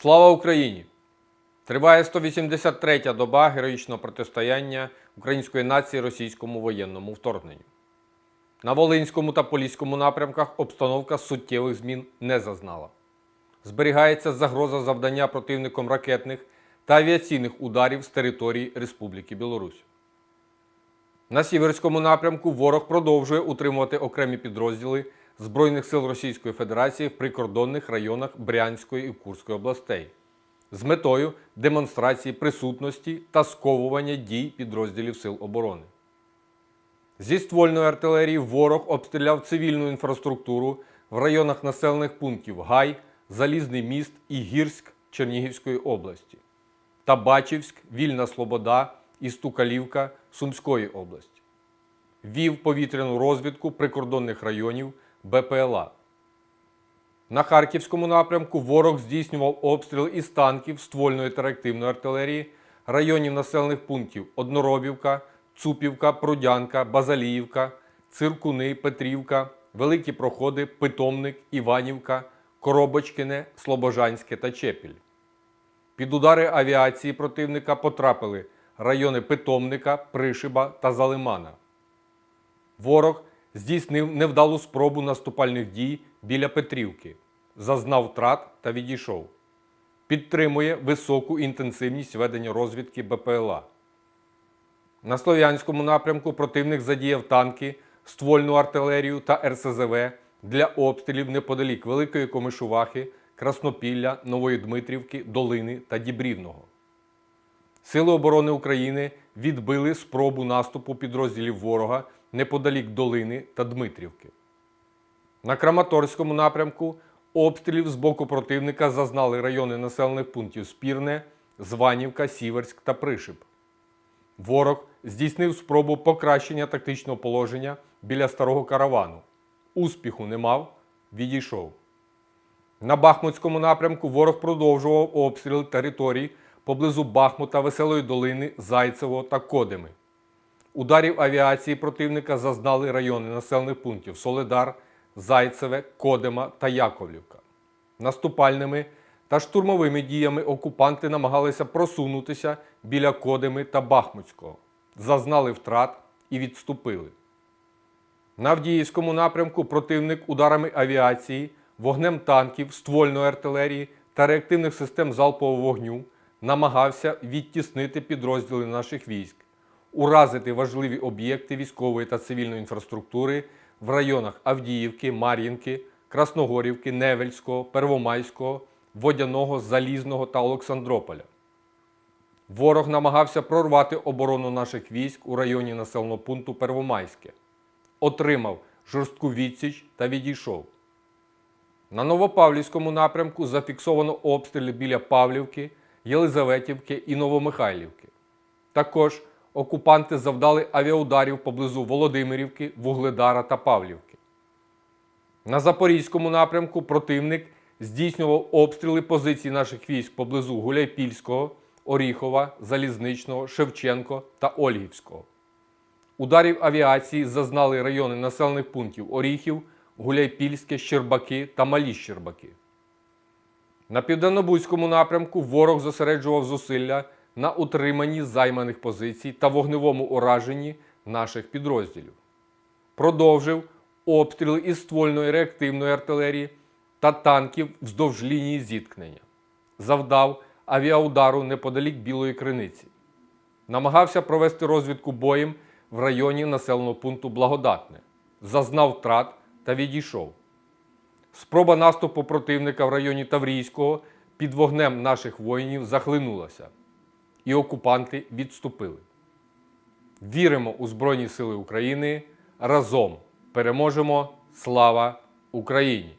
Слава Україні! Триває 183-я доба героїчного протистояння української нації російському воєнному вторгненню. На Волинському та Поліському напрямках обстановка суттєвих змін не зазнала. Зберігається загроза завдання противником ракетних та авіаційних ударів з території Республіки Білорусь. На Сіверському напрямку ворог продовжує утримувати окремі підрозділи Збройних сил Російської Федерації в прикордонних районах Брянської і Курської областей з метою демонстрації присутності та сковування дій підрозділів Сил оборони. Зі ствольної артилерії ворог обстріляв цивільну інфраструктуру в районах населених пунктів Гай, Залізний міст і Гірськ Чернігівської області та Бачівськ, Вільна Слобода і Стукалівка Сумської області. Вів повітряну розвідку прикордонних районів БПЛА. На Харківському напрямку ворог здійснював обстріл із танків ствольної та реактивної артилерії районів населених пунктів Одноробівка, Цупівка, Прудянка, Базаліївка, Циркуни, Петрівка, Великі Проходи, Питомник, Іванівка, Коробочкине, Слобожанське та Чепіль. Під удари авіації противника потрапили райони Питомника, Пришиба та Залимана. Ворог здійснив невдалу спробу наступальних дій біля Петрівки, зазнав втрат та відійшов. Підтримує високу інтенсивність ведення розвідки БПЛА. На Слов'янському напрямку противник задіяв танки, ствольну артилерію та РСЗВ для обстрілів неподалік Великої Комишувахи, Краснопілля, Нової Дмитрівки, Долини та Дібрівного. Сили оборони України відбили спробу наступу підрозділів ворога неподалік Долини та Дмитрівки. На Краматорському напрямку обстрілів з боку противника зазнали райони населених пунктів Спірне, Званівка, Сіверськ та Пришип. Ворог здійснив спробу покращення тактичного положення біля старого каравану. Успіху не мав, відійшов. На Бахмутському напрямку ворог продовжував обстріл територій поблизу Бахмута, Веселої долини, Зайцевого та Кодими. Ударів авіації противника зазнали райони населених пунктів Соледар, Зайцеве, Кодима та Яковлівка. Наступальними та штурмовими діями окупанти намагалися просунутися біля Кодими та Бахмутського, зазнали втрат і відступили. На Авдіївському напрямку противник ударами авіації, вогнем танків, ствольної артилерії та реактивних систем залпового вогню намагався відтіснити підрозділи наших військ, уразити важливі об'єкти військової та цивільної інфраструктури в районах Авдіївки, Мар'їнки, Красногорівки, Невельського, Первомайського, Водяного, Залізного та Олександрополя. Ворог намагався прорвати оборону наших військ у районі населеного пункту Первомайське, отримав жорстку відсіч та відійшов. На Новопавлівському напрямку зафіксовано обстріли біля Павлівки, Єлизаветівки і Новомихайлівки. Також окупанти завдали авіаударів поблизу Володимирівки, Вугледара та Павлівки. На Запорізькому напрямку противник здійснював обстріли позицій наших військ поблизу Гуляйпільського, Оріхова, Залізничного, Шевченко та Ольгівського. Ударів авіації зазнали райони населених пунктів Оріхів, Гуляйпільське, Щербаки та Малі Щербаки. На південнобузькому напрямку ворог зосереджував зусилля на утриманні займаних позицій та вогневому ураженні наших підрозділів. Продовжив обстріли із ствольної реактивної артилерії та танків вздовж лінії зіткнення. Завдав авіаудару неподалік Білої Криниці. Намагався провести розвідку боєм в районі населеного пункту Благодатне. Зазнав втрат та відійшов. Спроба наступу противника в районі Таврійського під вогнем наших воїнів захлинулася, і окупанти відступили. Віримо у Збройні Сили України. Разом переможемо! Слава Україні!